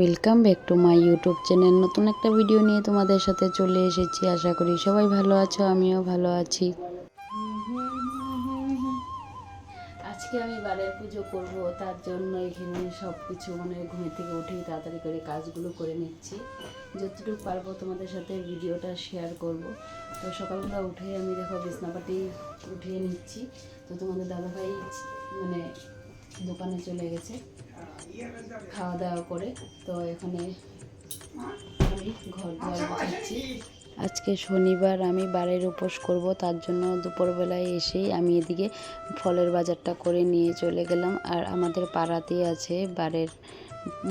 Welcome back to my YouTube channel. নতুন একটা video নিয়ে তোমাদের সাথে চলে এসেছি। আশা করি সবাই ভালো আছো, আমিও ভালো আছি। আজকে আমি বারের পুজো করব, তার জন্য এখানে সব কিছু মানে ঘুম থেকে উঠেই তাড়াতাড়ি করে কাজগুলো করে নিচ্ছি। যতটুকু পারব তোমাদের সাথে ভিডিওটা শেয়ার করব। তো সকালবেলা উঠে আমি দেখো বিছনাপাটি উঠিয়ে নিচ্ছি। তো তোমাদের দাদাভাই মানে দোকানে চলে গেছে। খাওয়া দাওয়া করে তো এখানে আমি ঘর দুয়ার গোছাচ্ছি। আজকে শনিবার আমি বারের উপোস করব, তার জন্য দুপুরবেলায় এসেই আমি এদিকে ফলের বাজারটা করে নিয়ে চলে গেলাম। আর আমাদের পাড়াতেই আছে বারের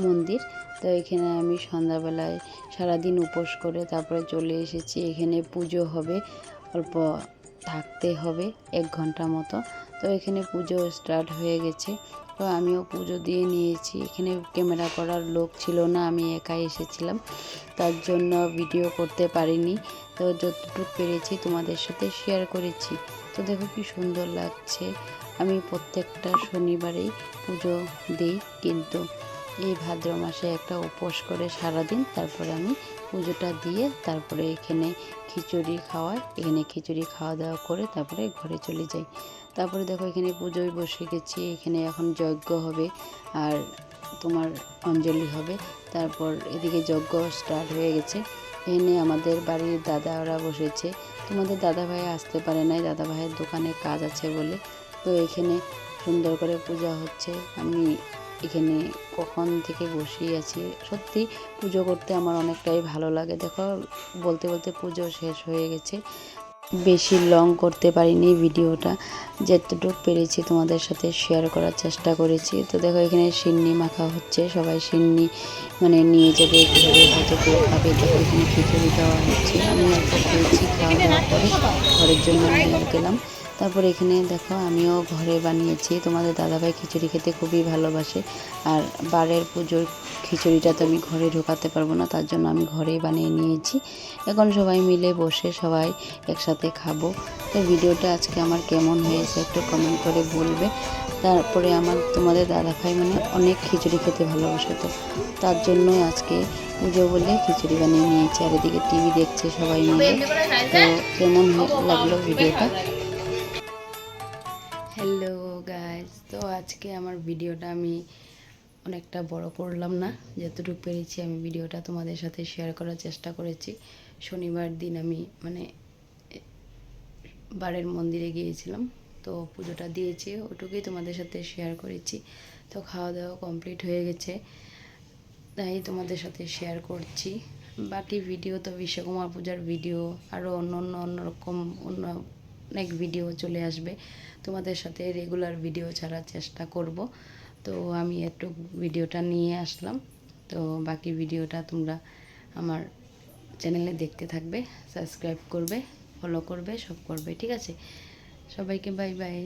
মন্দির, তো এখানে আমি সন্ধ্যাবেলায় সারাদিন উপোস করে তারপরে চলে এসেছি। এখানে পুজো হবে, অল্প থাকতে হবে এক ঘণ্টা মতো। তো এখানে পুজো স্টার্ট হয়ে গেছে। তো আমিও পুজো দিয়ে নিয়েছি। এখানে ক্যামেরা করার লোক ছিল না, আমি একাই এসেছিলাম। তার জন্য ভিডিও করতে পারিনি। তো যতটুকু পেরেছি তোমাদের সাথে শেয়ার করেছি। তো দেখো কি সুন্দর লাগছে। আমি প্রত্যেকটা শনিবারেই পুজো দিই, কিন্তু এই ভাদ্র মাসে একটা উপোস করে সারাদিন, তারপরে আমি পুজোটা দিয়ে তারপরে এখানে খিচুড়ি খাওয়াই। এখানে খিচুড়ি খাওয়া দাওয়া করে তারপরে ঘরে চলে যাই। তারপরে দেখো এখানে পুজোয় বসে গেছি। এখানে এখন যজ্ঞ হবে আর তোমার অঞ্জলি হবে। তারপর এদিকে যজ্ঞ স্টার্ট হয়ে গেছে। এখানে আমাদের বাড়ির দাদারা বসেছে। তোমাদের দাদা ভাই আসতে পারে নাই। দাদা ভাইয়ের দোকানে কাজ আছে বলে। তো এখানে সুন্দর করে পূজা হচ্ছে। আমি এখানে কখন থেকে বসেই আছি। সত্যি পুজো করতে আমার অনেকটাই ভালো লাগে। দেখো, বলতে বলতে পুজো শেষ হয়ে গেছে। বেশি লং করতে পারিনি ভিডিওটা। যতটুকু পেরেছি তোমাদের সাথে শেয়ার করার চেষ্টা করেছি। তো দেখো, এখানে সিন্নি মাখা হচ্ছে। সবাই সিন্নি মানে নিয়ে যাবে ঘরে হয়তো কেউ খাবে। দেখো, এখানে খিচুড়ি দেওয়া হচ্ছে। আমি অল্প খেয়েছি খাওয়া দাওয়া করে। ঘরের জন্য নিয়ে গেলাম। তারপর এখানে দেখো, আমিও ঘরে বানিয়েছি। তোমাদের দাদাভাই খিচুড়ি খেতে খুবই ভালোবাসে। আর বারের পুজোর খিচুড়িটা তো আমি ঘরে ঢোকাতে পারব না, তার জন্য আমি ঘরেই বানিয়ে নিয়েছি। এখন সবাই মিলে বসে সবাই একসাথে খাব। তো ভিডিওটা আজকে আমার কেমন হয়েছে একটু কমেন্ট করে বলবে। তারপরে আমার তোমাদের দাদাভাই মানে অনেক খিচুড়ি খেতে ভালোবাসে তো, তার জন্যই আজকে পুজো বলে খিচুড়ি বানিয়ে নিয়েছি। আর এদিকে টিভি দেখছে সবাই মিলে। তো কেমন লাগল ভিডিওটা? হ্যালো গাইজ তো আজকে আমার ভিডিওটা আমি অনেকটা বড় করলাম না। যতটুকু পেরেছি আমি ভিডিওটা তোমাদের সাথে শেয়ার করার চেষ্টা করেছি। শনিবার দিন আমি মানে বারের মন্দিরে গিয়েছিলাম। তো পুজোটা দিয়েছি, ওটুকুই তোমাদের সাথে শেয়ার করেছি। তো খাওয়া দাওয়া কমপ্লিট হয়ে গেছে, তাই তোমাদের সাথে শেয়ার করছি। বাকি ভিডিও তো বিশ্বকুমার পূজার ভিডিও আরও অন্য অন্য অন্যরকম অন্য অনেক ভিডিও চলে আসবে। তোমাদের সাথে রেগুলার ভিডিও ছাড়ার চেষ্টা করব। তো আমি একটু ভিডিওটা নিয়ে আসলাম। তো বাকি ভিডিওটা তোমরা আমার চ্যানেলে দেখতে থাকবে সাবস্ক্রাইব করবে ফলো করবে, সব করবে, ঠিক আছে? সবাইকে বাই বাই